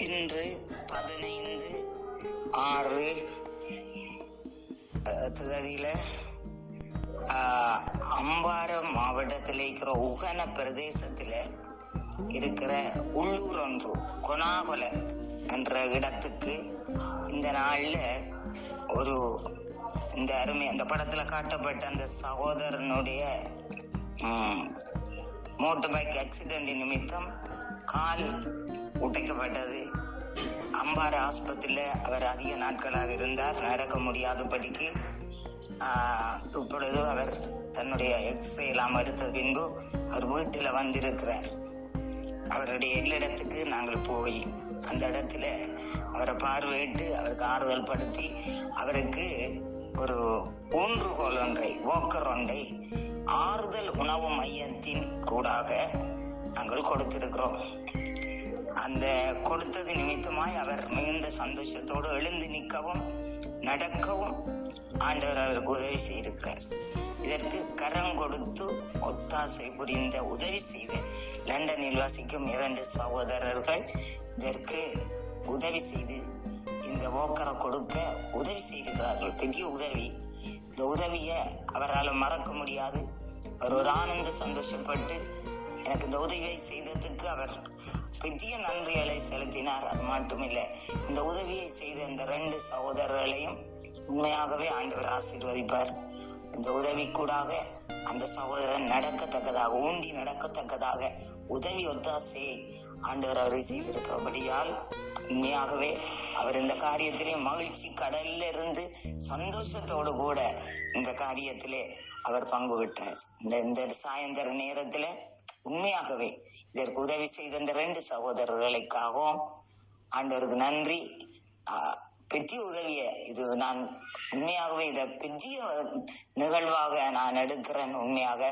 இன்று பதினைந்து ஆறு தேதியில அம்பாரம் மாவட்டத்தில் இருக்கிற உகன பிரதேசத்தில் இருக்கிற உள்ளூர் ஒன்று கொனாகொல என்ற இடத்துக்கு இந்த நாளில் ஒரு இந்த அருமை அந்த படத்தில் காட்டப்பட்ட அந்த சகோதரனுடைய மோட்டர் பைக் ஆக்சிடென்ட் நிமித்தம் கால் உடைக்கப்பட்டது அம்பாறு ஆஸ்பத்திரியில அவர் அதிக நாட்களாக இருந்தார். நடக்க முடியாதபடிக்கு இப்பொழுது அவர் தன்னுடைய எக்ஸ்ரே எல்லாம் எடுத்த பின்பு அவர் வீட்டில் வந்திருக்கிறார். அவருடைய இல்லடத்துக்கு நாங்கள் போய் அந்த இடத்துல அவரை பார்வையிட்டு அவருக்கு ஆறுதல் படுத்தி அவருக்கு ஒரு ஊன்றுகோல் ஒன்றை ஓக்கர் ஒன்றை ஆறுதல் உணவு மையத்தின் கூடாக நாங்கள் கொடுத்திருக்கிறோம். அந்த கொடுத்தது நிமித்தமாய் அவர் மிகுந்த சந்தோஷத்தோடு எழுந்து நிற்கவும் நடக்கவும் ஆண்டவர் அவருக்கு உதவி செய்திருக்கிறார். இதற்கு கரம் கொடுத்து ஒத்தாசை புரிந்த உதவி செய்த லண்டனில் வசிக்கும் இரண்டு சகோதரர்கள் இதற்கு உதவி செய்து இந்த ஓக்கரை கொடுக்க உதவி செய்திருக்கிறார்கள். பெரிய உதவி. இந்த உதவியை அவரால் மறக்க முடியாது. அவர் ஒரு ஆனந்த சந்தோஷப்பட்டு எனக்கு இந்த உதவியை செய்ததுக்கு அவர் பெரிய நன்றிகளை செலுத்தினார். அது மட்டுமில்லை இந்த உதவியை செய்த இந்த ரெண்டு சகோதரர்களையும் உண்மையாகவே ஆண்டவர் ஆசீர்வதிப்பார். இந்த உதவி கூடாக அந்த சகோதரன் நடக்கத்தக்கதாக ஊண்டி நடக்கத்தக்கதாக உதவி ஒத்தாசையை ஆண்டவர் அவரை செய்திருக்கிறபடியால் உண்மையாகவே அவர் இந்த காரியத்திலே மகிழ்ச்சி கடல்ல இருந்து சந்தோஷத்தோடு கூட இந்த காரியத்திலே அவர் பங்கு விட்டார் இந்த இந்த சாயந்தர நேரத்துல உண்மையாகவே இதற்கு உதவி செய்த இந்த ரெண்டு சகோதரர்களுக்காகவும் ஆண்டவருக்கு நன்றி. ஆஹ், பெரிய உதவிய இது நான் உண்மையாகவே இதை பெரிய நிகழ்வாக நான் எடுக்கிறேன் உண்மையாக.